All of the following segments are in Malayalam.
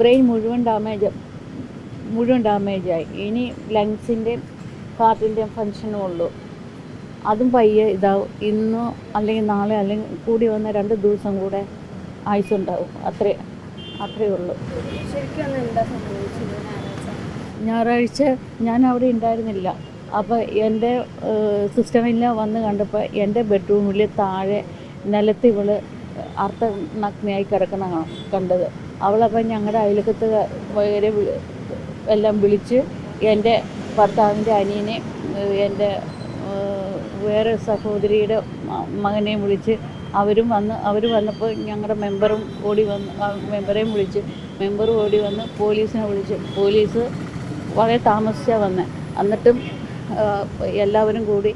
ബ്രെയിൻ മുഴുവൻ ഡാമേജ് മുഴുവൻ ഡാമേജായി ഇനി ലങ്സിന്റെ ഹാർട്ടിന്റെ ഫങ്ഷനും ഉള്ളൂ. അതും പയ്യെ ഇതാവും. ഇന്നോ അല്ലെങ്കിൽ നാളെ അല്ലെങ്കിൽ കൂടി വന്ന രണ്ട് ദിവസം കൂടെ ആയുസുണ്ടാവും അത്രേ അത്രേ ഉള്ളൂ. ഞായറാഴ്ച ഞാൻ അവിടെ ഉണ്ടായിരുന്നില്ല. അപ്പോൾ എന്റെ സിസ്റ്റമില്ല വന്ന് കണ്ടപ്പോൾ എന്റെ ബെഡ്റൂമിൽ താഴെ നിലത്ത് ഇവൾ അർത്ഥ നഗ്നയായി കിടക്കുന്ന കാണാം കണ്ടത്. അവളപ്പം ഞങ്ങളുടെ അയലക്കത്ത് വരെ എല്ലാം വിളിച്ച് എന്റെ ഭർത്താവിന്റെ അനിയനെ എന്റെ വേറെ സഹോദരിയുടെ മകനെയും വിളിച്ച് അവരും വന്ന് അവർ വന്നപ്പോൾ ഞങ്ങളുടെ മെമ്പറും ഓടി വന്ന് മെമ്പറേയും വിളിച്ച് മെമ്പർ ഓടി വന്ന് പോലീസിനെ വിളിച്ച് പോലീസ് വളരെ താമസിച്ചാണ് വന്നത് എന്നിട്ടും എല്ലാവരും കൂടി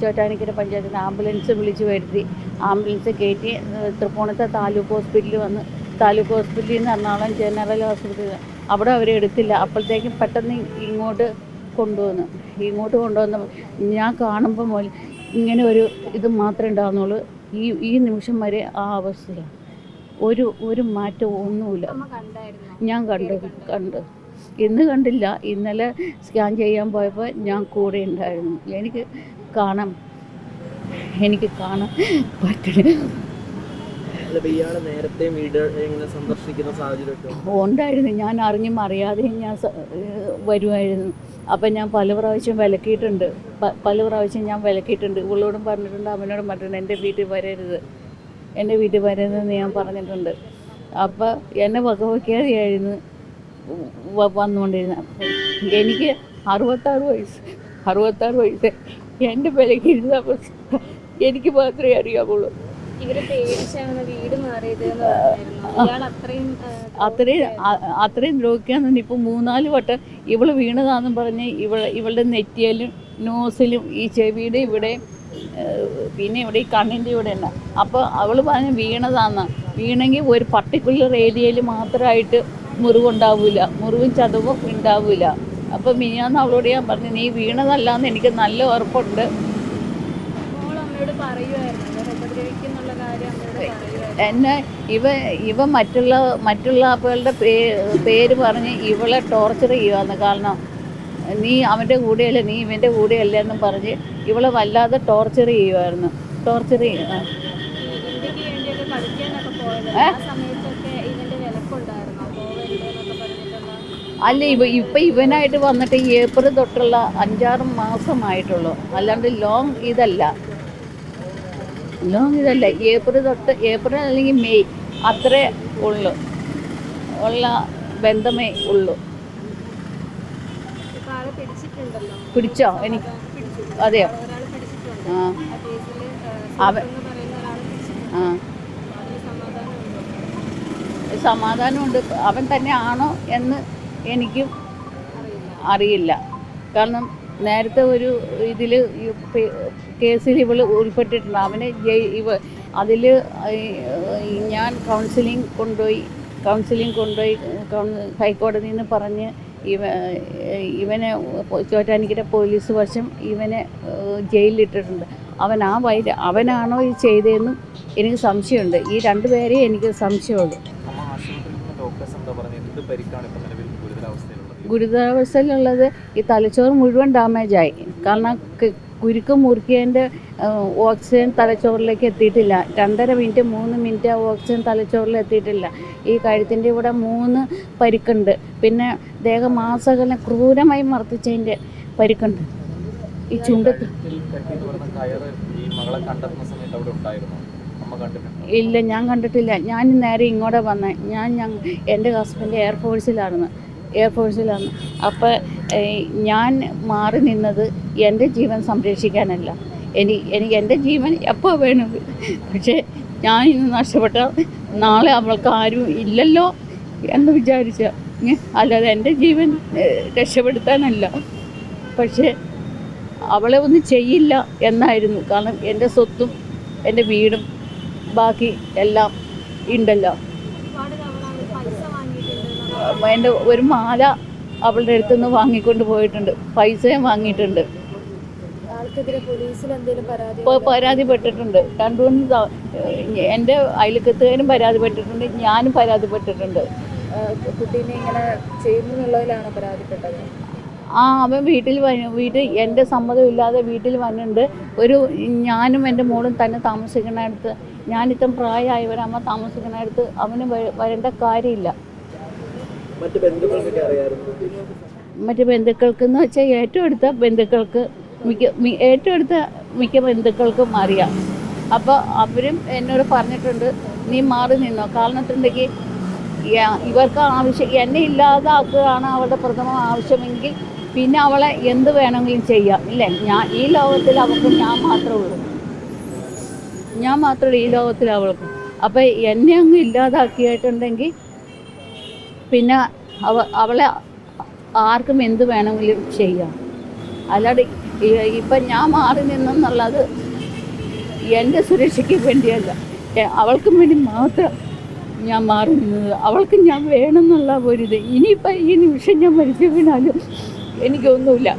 ചോറ്റാനിക്കര പഞ്ചായത്തിന് ആംബുലൻസ് വിളിച്ച് വരുത്തി. ആംബുലൻസ് കയറ്റി തൃപ്പൂണത്തെ താലൂക്ക് ഹോസ്പിറ്റലിൽ വന്ന് താലൂക്ക് ഹോസ്പിറ്റലിൽ നിന്ന് എറണാകുളം ജനറൽ ഹോസ്പിറ്റലിൽ അവിടെ അവരെ എടുത്തില്ല. അപ്പോഴത്തേക്കും പെട്ടെന്ന് ഇങ്ങോട്ട് കൊണ്ടുവന്നു. ഇങ്ങോട്ട് കൊണ്ടുവന്ന ഞാൻ കാണുമ്പോൾ മുതൽ ഇങ്ങനെ ഒരു ഇത് മാത്രമേ ഉണ്ടാകുന്നുള്ളൂ ഈ ഈ നിമിഷം വരെ ആ അവസ്ഥയാണ്. ഒരു ഒരു മാറ്റവും ഒന്നുമില്ല. ഞാൻ കണ്ടു? കണ്ടു. ഇന്ന് കണ്ടില്ല. ഇന്നലെ സ്കാൻ ചെയ്യാൻ പോയപ്പോൾ ഞാൻ കൂടെ ഉണ്ടായിരുന്നു. എനിക്ക് കാണാം. എനിക്ക് കാണാൻ പറ്റില്ല നേരത്തെ വീട് സന്ദർശിക്കുന്ന ഉണ്ടായിരുന്നു. ഞാൻ അറിഞ്ഞും അറിയാതെയും ഞാൻ വരുമായിരുന്നു അപ്പം ഞാൻ പല പ്രാവശ്യം വിലക്കിയിട്ടുണ്ട്. പല പ്രാവശ്യം ഞാൻ വിലക്കിയിട്ടുണ്ട്. ഉള്ളോടും പറഞ്ഞിട്ടുണ്ട് അവനോടും പറഞ്ഞിട്ടുണ്ട് എന്റെ വീട്ടിൽ വരരുത്. എന്റെ വീട്ടിൽ വരരുതെന്ന് ഞാൻ പറഞ്ഞിട്ടുണ്ട്. അപ്പം എന്നെ വകവയ്ക്കാതെയായിരുന്നു. വ- വന്നുകൊണ്ടിരുന്നത് എനിക്ക് അറുപത്താറ് വയസ്സ്. അറുപത്താറ് വയസ്സ്. എന്റെ അവസ്ഥ എനിക്ക് മാത്രമേ അറിയാവുള്ളൂ. അത്രയും അത്രയും ദ്രോഹിക്കാന്നുണ്ട് ഇപ്പം മൂന്നാൽ വട്ടം ഇവൾ വീണതാന്നും പറഞ്ഞ് ഇവൾ ഇവളുടെ നെറ്റിയലും നോസിലും ഈ ചെവിയുടെ ഇവിടെ പിന്നെ ഇവിടെ ഈ കണ്ണിന്റെ ഇവിടെ ഉണ്ട് അപ്പോൾ അവൾ പറഞ്ഞ് വീണതാന്ന്. വീണെങ്കിൽ ഒരു പർട്ടിക്കുലർ ഏരിയയിൽ മാത്രമായിട്ട് മുറിവുണ്ടാവില്ല മുറിവും ചതവും ഉണ്ടാവില്ല അപ്പം മിനിയാന്ന് അവളോട് ഞാൻ പറഞ്ഞു നീ വീണതല്ലാന്ന് എനിക്ക് നല്ല ഉറപ്പുണ്ട്. എന്നെ ഇവ ഇവ മറ്റുള്ള മറ്റുള്ള ആപ്പുകളുടെ പേ പേര് പറഞ്ഞ് ഇവളെ ടോർച്ചർ ചെയ്യുവാന്ന്. കാരണം നീ അവന്റെ കൂടെയല്ല നീ ഇവന്റെ കൂടെയല്ല എന്നും പറഞ്ഞ് ഇവളെ വല്ലാതെ ടോർച്ചർ ചെയ്യുമായിരുന്നു ടോർച്ചർ ചെയ്യുക അല്ല ഇവ ഇപ്പം ഇവനായിട്ട് വന്നിട്ട് ഈ ഏപ്രിൽ തൊട്ടുള്ള അഞ്ചാറ് മാസമായിട്ടുള്ളൂ. അല്ലാണ്ട് ലോങ് ഇതല്ല. ലോങ് ഇതല്ല. ഏപ്രിൽ തൊട്ട് ഏപ്രിൽ അല്ലെങ്കിൽ മെയ് അത്രേ ഉള്ളു. ഉള്ള ബന്ധമേ ഉള്ളൂ. പിടിച്ചോ? എനിക്ക് അതെയോ? ആ. ആ സമാധാനമുണ്ട്. അവൻ തന്നെ ആണോ എന്ന് എനിക്കും അറിയില്ല. കാരണം നേരത്തെ ഒരു ഇതിൽ കേസിൽ ഇവൾ ഉൾപ്പെട്ടിട്ടുണ്ട്. അവന് ഇവ അതിൽ ഞാൻ കൗൺസിലിംഗ് കൊണ്ടുപോയി കൗൺസിലിംഗ് കൊണ്ടുപോയി ഹൈക്കോടതിയിൽ നിന്ന് പറഞ്ഞ് ഇവ ഇവനെ ചോറ്റാനിക്കര പോലീസ് വശം ഇവനെ ജയിലിലിട്ടിട്ടുണ്ട്. അവൻ ആ വൈര അവനാണോ ഈ ചെയ്തതെന്നും എനിക്ക് സംശയമുണ്ട്. ഈ രണ്ടുപേരെയും എനിക്ക് സംശയമുള്ളൂ. ഗുരുതരാവസ്ഥയിലുള്ളത് ഈ തലച്ചോറ് മുഴുവൻ ഡാമേജായി കാരണം കുരുക്ക് മുറുക്കിയതിന്റെ ഓക്സിജൻ തലച്ചോറിലേക്ക് എത്തിയിട്ടില്ല. രണ്ടര മിനിറ്റ് മൂന്ന് മിനിറ്റ് ഓക്സിജൻ തലച്ചോറിൽ എത്തിയിട്ടില്ല. ഈ കഴുത്തിന്റെ ഇവിടെ മൂന്ന് പരിക്കുണ്ട്. പിന്നെ ദേഹമാസകലം ക്രൂരമായി മർദ്ദിച്ചതിന്റെ പരിക്കുണ്ട്. ഈ ചുണ്ട ഇല്ല ഞാൻ കണ്ടിട്ടില്ല. ഞാൻ നേരെ ഇങ്ങോട്ട് വന്നേ. ഞാൻ ഞാൻ എന്റെ ഹസ്ബൻഡ് എയർഫോഴ്സിലായിരുന്നു എയർഫോഴ്സിലാണ് അപ്പോൾ ഞാൻ മാറി നിന്നത് എന്റെ ജീവൻ സംരക്ഷിക്കാനല്ല. എനി എനിക്ക് എന്റെ ജീവൻ എപ്പോൾ വേണം? പക്ഷേ ഞാൻ ഇന്ന് നഷ്ടപ്പെട്ട നാളെ അവൾക്ക് ആരും ഇല്ലല്ലോ എന്ന് വിചാരിച്ച അല്ലാതെ എന്റെ ജീവൻ രക്ഷപ്പെടുത്താനല്ല. പക്ഷേ അവളെ ഒന്നും ചെയ്യില്ല എന്നായിരുന്നു. കാരണം എന്റെ സ്വത്തും എന്റെ വീടും ബാക്കി എല്ലാം ഉണ്ടല്ലോ ഒരുപാട് തവണ അവർ പൈസ വാങ്ങിയിട്ടുണ്ട് എന്റെ ഒരു മാല അവളുടെ അടുത്തുനിന്ന് വാങ്ങിക്കൊണ്ട് പോയിട്ടുണ്ട്. പൈസയും വാങ്ങിയിട്ടുണ്ട്. പരാതിപ്പെട്ടിട്ടുണ്ട്. രണ്ടുമൂന്ന് എന്റെ എന്റെ അയൽക്കത്തുകാരും പരാതിപ്പെട്ടിട്ടുണ്ട്. ഞാനും പരാതിപ്പെട്ടിട്ടുണ്ട്. കുട്ടീനെ ഇങ്ങനെ പരാതിപ്പെട്ടത്? ആ അവൻ വീട്ടിൽ വീട്ടിൽ എന്റെ സമ്മതമില്ലാതെ വീട്ടിൽ വന്നിട്ടുണ്ട്. ഒരു ഞാനും എന്റെ മോളും തന്നെ താമസിക്കുന്നിടത്ത് ഞാനിത്തം പ്രായമായവരമ്മ താമസിക്കുന്നിടത്ത് അവന് വരേണ്ട കാര്യമില്ല. മറ്റു ബന്ധുക്കൾക്ക് എന്ന് വെച്ചാൽ ഏറ്റവും അടുത്ത ബന്ധുക്കൾക്ക് മിക്ക ഏറ്റവും അടുത്ത മിക്ക ബന്ധുക്കൾക്കും അറിയാം. അപ്പോൾ അവരും എന്നോട് പറഞ്ഞിട്ടുണ്ട് നീ മാറി നിന്നോ. കാരണത്തിണ്ടെങ്കിൽ ഇവർക്ക് ആവശ്യം എന്നെ ഇല്ലാതാക്കുകയാണ് അവരുടെ പ്രഥമ ആവശ്യമെങ്കിൽ പിന്നെ അവളെ എന്ത് വേണമെങ്കിലും ചെയ്യാം. ഇല്ലേ? ഞാൻ ഈ ലോകത്തിൽ അവൾക്ക് ഞാൻ മാത്രമേ ഉള്ളൂ. ഞാൻ മാത്രമേ ഈ ലോകത്തിൽ അവൾക്ക്. അപ്പോൾ എന്നെ അങ്ങ് ഇല്ലാതാക്കിയിട്ടുണ്ടെങ്കിൽ പിന്നെ അവ അവളെ ആർക്കും എന്ത് വേണമെങ്കിലും ചെയ്യാം. അല്ലാതെ ഇപ്പം ഞാൻ മാറി നിന്നെന്നുള്ളത് എന്റെ സുരക്ഷയ്ക്ക് വേണ്ടിയല്ല. അവൾക്കും വേണ്ടി മാത്രം ഞാൻ മാറി നിന്നത്. അവൾക്ക് ഞാൻ വേണമെന്നുള്ള ഒരിത് ഇനിയിപ്പം ഈ നിമിഷം ഞാൻ മരിച്ചു വീണാലും എനിക്കൊന്നുമില്ല.